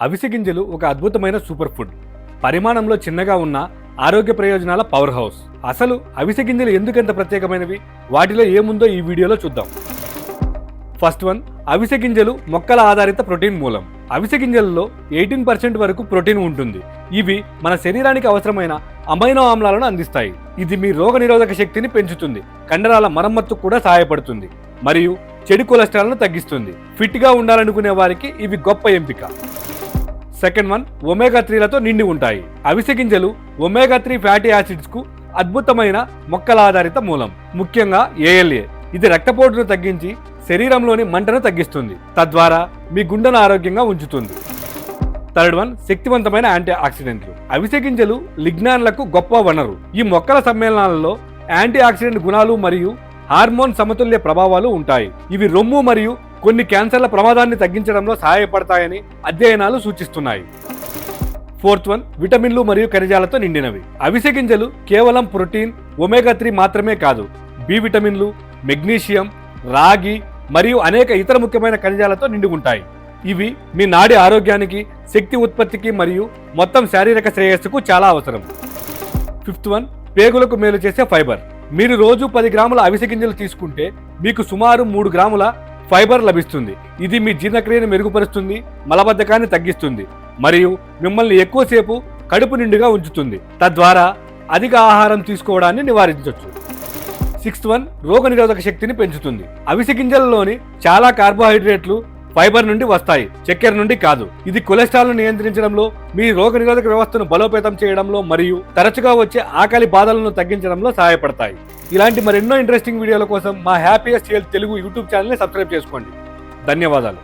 అవిసె గింజలు ఒక అద్భుతమైన సూపర్ ఫుడ్. పరిమాణంలో చిన్నగా ఉన్న ఆరోగ్య ప్రయోజనాల పవర్ హౌస్. అసలు అవిసె గింజలు ఎందుకంత ప్రత్యేకమైనవి? వాటిలో ఏముందో ఈ వీడియోలో చూద్దాం. ఫస్ట్ వన్ అవిసె గింజలు మొక్కల ఆధారిత ప్రోటీన్ మూలం. అవిసె గింజలలో ఎయిటీన్ పర్సెంట్ వరకు ప్రోటీన్ ఉంటుంది. ఇవి మన శరీరానికి అవసరమైన అమైనో ఆమ్లాలను అందిస్తాయి. ఇది మీ రోగ నిరోధక శక్తిని పెంచుతుంది. కండరాల మరమ్మత్తు కూడా సహాయపడుతుంది. మరియు చెడు కొలెస్ట్రాల్ను తగ్గిస్తుంది. ఫిట్గా ఉండాలనుకునే వారికి ఇవి గొప్ప ఎంపిక. సెకండ్ వన్ ఒమేగా త్రీలతో నిండి ఉంటాయి. అవిసె గింజలు ఒమేగా త్రీ ఫ్యాటీ యాసిడ్స్కు అద్భుతమైన మొక్కల ఆధారిత మూలం. ముఖ్యంగా ఏఎల్ఏ. ఇది రక్తపోటును తగ్గించి శరీరంలోని మంటను తగ్గిస్తుంది. తద్వారా మీ గుండెను ఆరోగ్యంగా ఉంచుతుంది. థర్డ్ వన్ శక్తివంతమైన యాంటీ ఆక్సిడెంట్లు. అవిసె గింజలు లిగ్నాన్లకు గొప్ప వనరు. ఈ మొక్కల సమ్మేళనాలలో యాంటీ ఆక్సిడెంట్ గుణాలు మరియు హార్మోన్ సమతుల్య ప్రభావాలు ఉంటాయి. ఇవి రొమ్ము మరియు కొన్ని క్యాన్సర్ల ప్రమాదాన్ని తగ్గించడంలో సహాయపడతాయని అధ్యయనాలు సూచిస్తున్నాయి. ఫోర్త్ వన్ విటమిన్లు మరియు ఖనిజాలతో నిండినవి. అవిసె గింజలు కేవలం ప్రోటీన్ ఒమేగా త్రీ మాత్రమే కాదు. బి విటమిన్లు మెగ్నీషియం రాగి మరియు అనేక ఇతర ముఖ్యమైన ఖనిజాలతో నిండి ఉంటాయి. ఇవి మీ నాడి ఆరోగ్యానికి శక్తి ఉత్పత్తికి మరియు మొత్తం శారీరక శ్రేయస్సుకు చాలా అవసరం. ఫిఫ్త్ వన్ పేగులకు మేలు చేసే ఫైబర్. మీరు రోజు పది గ్రాముల అవిసె గింజలు తీసుకుంటే మీకు సుమారు మూడు గ్రాముల ఫైబర్ లభిస్తుంది. ఇది మీ జీర్ణక్రియను మెరుగుపరుస్తుంది మలబద్ధకాన్ని తగ్గిస్తుంది మరియు మిమ్మల్ని ఎక్కువసేపు కడుపు నిండుగా ఉంచుతుంది. తద్వారా అధిక ఆహారం తీసుకోవడాన్ని నివారించవచ్చు సిక్స్త్ వన్ రోగనిరోధక శక్తిని పెంచుతుంది. అవిసె గింజలలోని చాలా కార్బోహైడ్రేట్లు ఫైబర్ నుండి వస్తాయి చక్కెర నుండి కాదు. ఇది కొలెస్ట్రాల్ నియంత్రించడంలో మీ రోగనిరోధక వ్యవస్థను బలోపేతం చేయడంలో మరియు తరచుగా వచ్చే ఆకలి బాధలను తగ్గించడంలో సహాయపడతాయి. ఇలాంటి మరెన్నో ఇంట్రెస్టింగ్ వీడియోల కోసం మా హ్యాపీయెస్ట్ హెల్త్ తెలుగు యూట్యూబ్ ఛానల్ని సబ్స్క్రైబ్ చేసుకోండి. ధన్యవాదాలు.